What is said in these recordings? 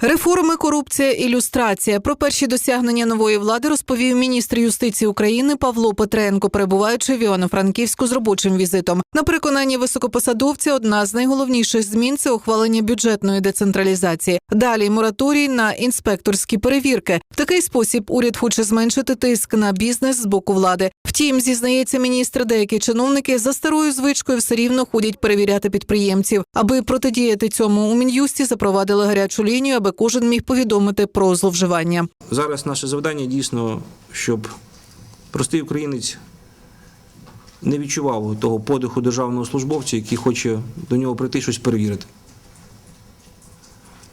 Реформи, корупція, ілюстрація. Про перші досягнення нової влади розповів міністр юстиції України Павло Петренко, перебуваючи в Івано-Франківську з робочим візитом. На переконання високопосадовця, одна з найголовніших змін це ухвалення бюджетної децентралізації. Далі мораторій на інспекторські перевірки. Такий спосіб уряд хоче зменшити тиск на бізнес з боку влади. Втім, зізнається міністр, деякі чиновники за старою звичкою все рівно ходять перевіряти підприємців. Аби протидіяти цьому, у мін'юсті запровадили гарячу лінію, аби кожен міг повідомити про зловживання. Зараз наше завдання дійсно, щоб простий українець не відчував того подиху державного службовця, який хоче до нього прийти щось перевірити.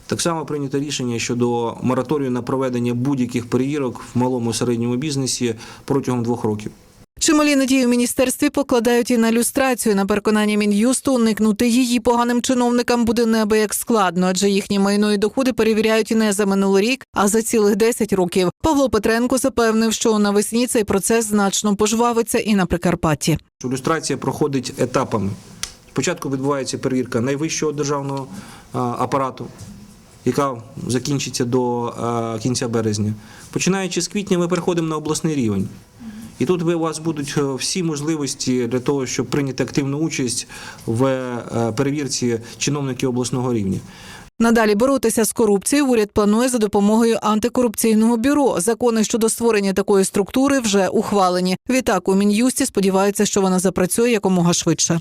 Так само прийнято рішення щодо мораторію на проведення будь-яких перевірок в малому і середньому бізнесі протягом двох років. Чималі надії в міністерстві покладають і на люстрацію. На переконання мін'юсту уникнути її поганим чиновникам буде неабияк складно, адже їхні майно і доходи перевіряють не за минулий рік, а за цілих 10 років. Павло Петренко запевнив, що навесні цей процес значно пожвавиться і на Прикарпатті. Люстрація проходить етапами. Спочатку відбувається перевірка найвищого державного апарату, яка закінчиться до кінця березня. Починаючи з квітня, ми переходимо на обласний рівень. І тут у вас будуть е, всі можливості для того, щоб прийняти активну участь в е, перевірці чиновників обласного рівня. Надалі боротися з корупцією уряд планує за допомогою антикорупційного бюро. Закони щодо створення такої структури вже ухвалені. Відтак у мін'юсті сподіваються, що вона запрацює якомога швидше.